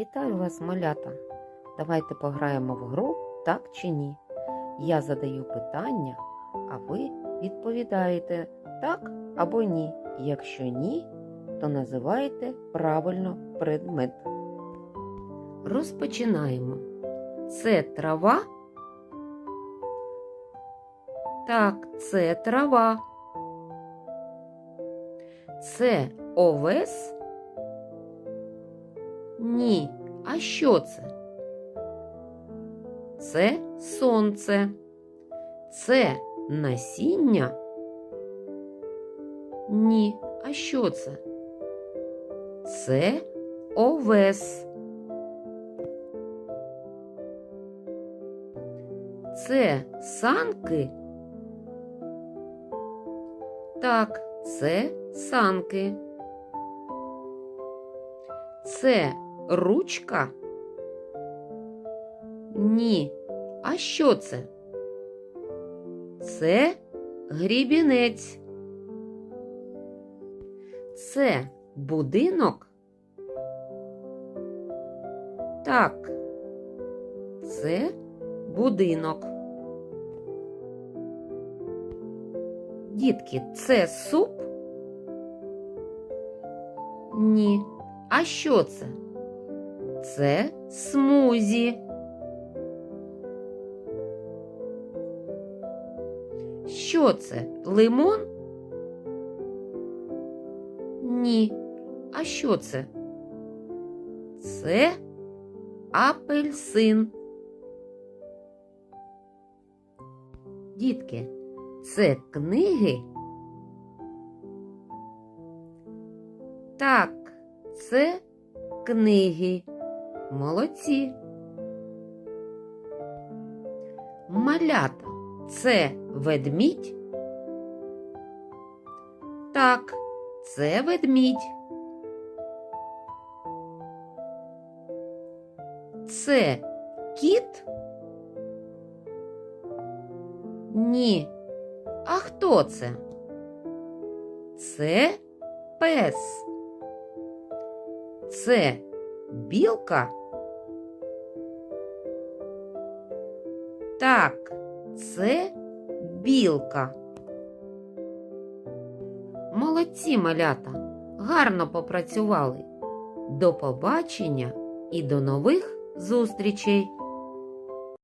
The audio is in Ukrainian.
Вітаю вас, малята! Давайте пограємо в гру так чи ні. Я задаю питання, а ви відповідаєте так або ні. Якщо ні, то називаєте правильно предмет. Розпочинаємо. Це трава? Так, це трава. Це овес? Ні. А що це? Це сонце. Це насіння? Ні. А що це? Це овес. Це санки? Так, це санки. Це ручка? Ні. А що це? Це грібінець. Це будинок? Так. Це будинок. Дітки, це суп? Ні. А що це? Це смузі. Що це? Лимон? Ні. А що це? Це апельсин. Дітки, це книги? Так, це книги. Молодці. Малята це ведмідь? Так, це ведмідь. Це кіт? Ні. А хто це? Це пес. Це білка? Так, це білка. Молодці малята, гарно попрацювали. До побачення і до нових зустрічей!